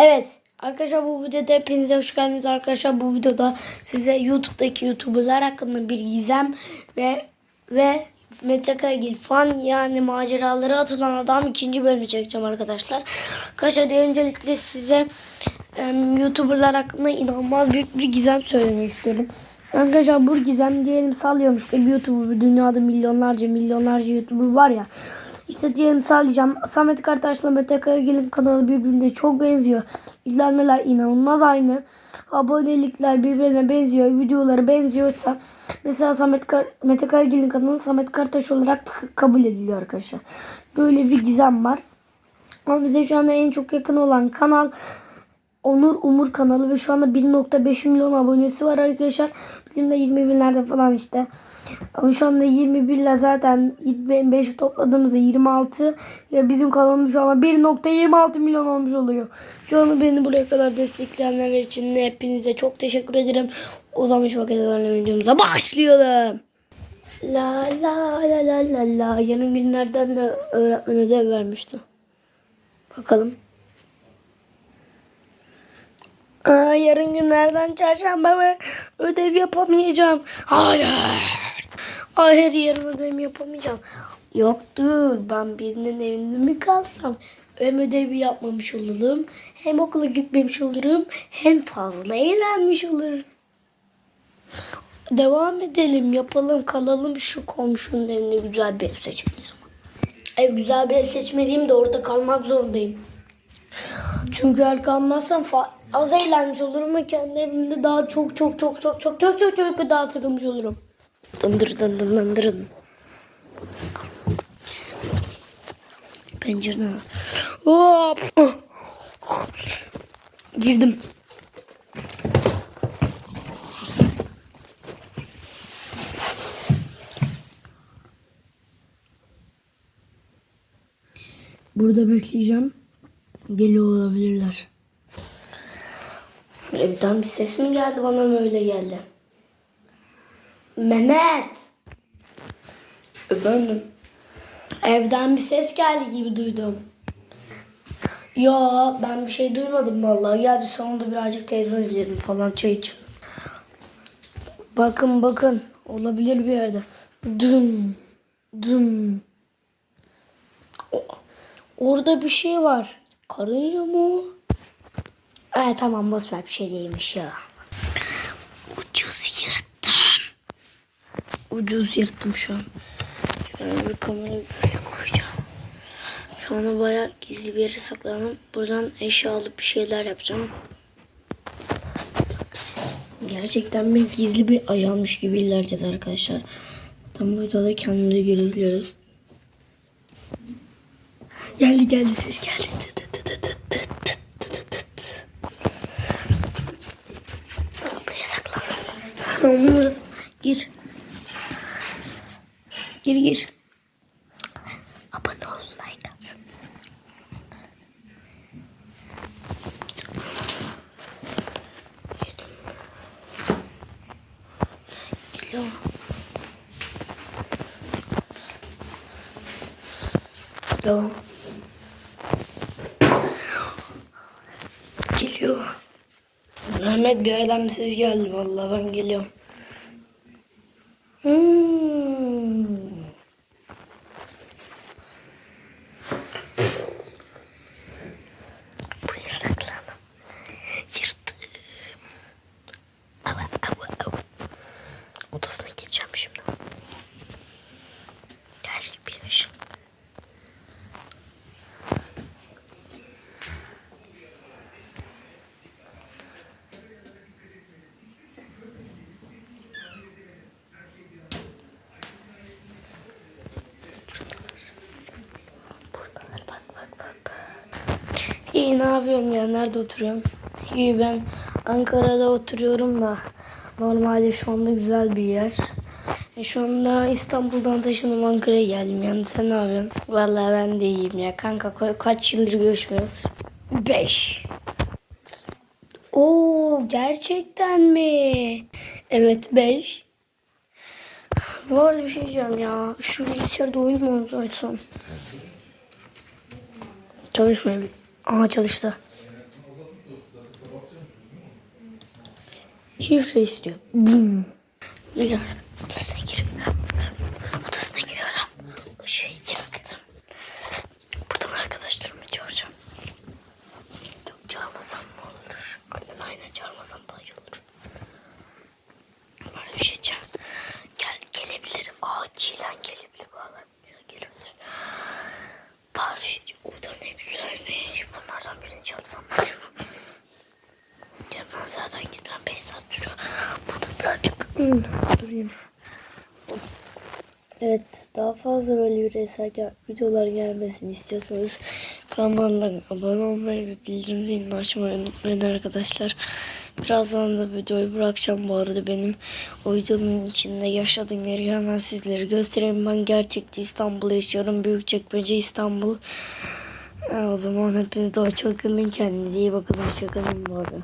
Evet arkadaşlar bu videoda hepinize hoş geldiniz arkadaşlar. Bu videoda size YouTube'daki YouTuber'lar hakkında bir gizem ve ve Metakagil fan yani maceraları atılan adam ikinci bölümü çekeceğim arkadaşlar. Arkadaşlar öncelikle size em, YouTuber'lar hakkında inanılmaz büyük bir gizem söylemek istiyorum. Arkadaşlar bu gizem diyelim sallıyorum işte YouTuber dünyada milyonlarca milyonlarca YouTuber var ya. İşte diyelim sallayacağım. Samet Kartaş'la Mete Karagil'in kanalı birbirine çok benziyor. İzlenmeler inanılmaz aynı. Abonelikler birbirine benziyor. Videoları benziyorsa mesela Samet Kar Mete Karagil'in kanalı Samet Kartaş olarak kabul ediliyor arkadaşlar. Böyle bir gizem var. Ama bize şu anda en çok yakın olan kanal Onur Umur kanalı ve şu anda 1.5 milyon abonesi var arkadaşlar. Bizim de 20 binlerde falan işte. Ama şu anda 21 ile zaten 5 topladığımızda 26 ya bizim kanalımız şu anda 1.26 milyon olmuş oluyor. Şu anda beni buraya kadar destekleyenler için de hepinize çok teşekkür ederim. O zaman şu vakitlerle videomuza başlayalım. La la la la la la. Yarın günlerden de öğretmen ödev vermişti. Bakalım. Aa, yarın günlerden çarşamba ve ödev yapamayacağım. Hayır. Hayır yarın ödev yapamayacağım. Yok dur ben birinin evinde mi kalsam? Hem ödevi yapmamış olurum. Hem okula gitmemiş olurum. Hem fazla eğlenmiş olurum. Devam edelim yapalım kalalım şu komşunun evinde güzel bir ev seçeriz zaman. Ev güzel bir ev seçmediğim de orada kalmak zorundayım. Çünkü eğer kalmazsam az eğlenmiş olurum ve kendi evimde daha çok çok çok çok çok çok çok çok daha sıkılmış olurum. Dındır dın dın dın dırın. Pencereden. Hop. Girdim. Burada bekleyeceğim. Geliyor olabilirler. Evden bir ses mi geldi bana mı öyle geldi? Mehmet. Efendim? Evden bir ses geldi gibi duydum. Ya ben bir şey duymadım vallahi. Gel bir sonunda birazcık televizyon izleyelim falan çay için. Bakın bakın olabilir bir yerde. Düm düm. Orada bir şey var. Karınca mı? Evet tamam boş ver bir şey değilmiş ya. Ucuz yırttım. Ucuz yırttım şu an. Şöyle bir kamerayı böyle koyacağım. Şu anda bayağı gizli bir yere saklandım. Buradan eşya alıp bir şeyler yapacağım. Gerçekten bir gizli bir ajanmış gibi ilerleyeceğiz arkadaşlar. Tam bu videoda kendimizi görebiliyoruz. Geldi geldi ses geldi. Tı Gir gir. Abone ol like at. Geliyor. Devam. Geliyor. Mehmet bir yerden ses geldi vallahi ben geliyorum. Hmm. İyi ne yapıyorsun ya? Nerede oturuyorsun? İyi ben Ankara'da oturuyorum da normalde şu anda güzel bir yer. E, şu anda İstanbul'dan taşındım Ankara'ya geldim yani sen ne yapıyorsun? Vallahi ben de iyiyim ya kanka ka- kaç yıldır görüşmüyoruz? Beş. Oo gerçekten mi? Evet beş. Bu arada bir şey diyeceğim ya. Şu bilgisayarda oyun mu oynasam? Çalışmıyor. Aha çalıştı. Şifre istiyor. Bum. Giriyorum. Odasına giriyorum. Odasına giriyorum. Işığı iyice baktım. Buradan arkadaşlarımı çağıracağım. Çok çağırmasam ne olur? Aynen aynen çağırmasam daha iyi olur. Bana bir şey çağır. Çalsam. Cemre zaten gitmem 5 saat sürüyor. Burada birazcık durayım. Evet daha fazla böyle yüreysel gel- videolar gelmesini istiyorsanız kanalıma abone olmayı ve bildirim zilini açmayı unutmayın arkadaşlar. Birazdan da videoyu bırakacağım bu arada benim o videonun içinde yaşadığım yeri hemen sizlere göstereyim. Ben gerçekte İstanbul'da yaşıyorum. Büyükçekmece İstanbul. O zaman hepiniz daha çok kalın kendinize iyi bakın. Hoşçakalın bu arada.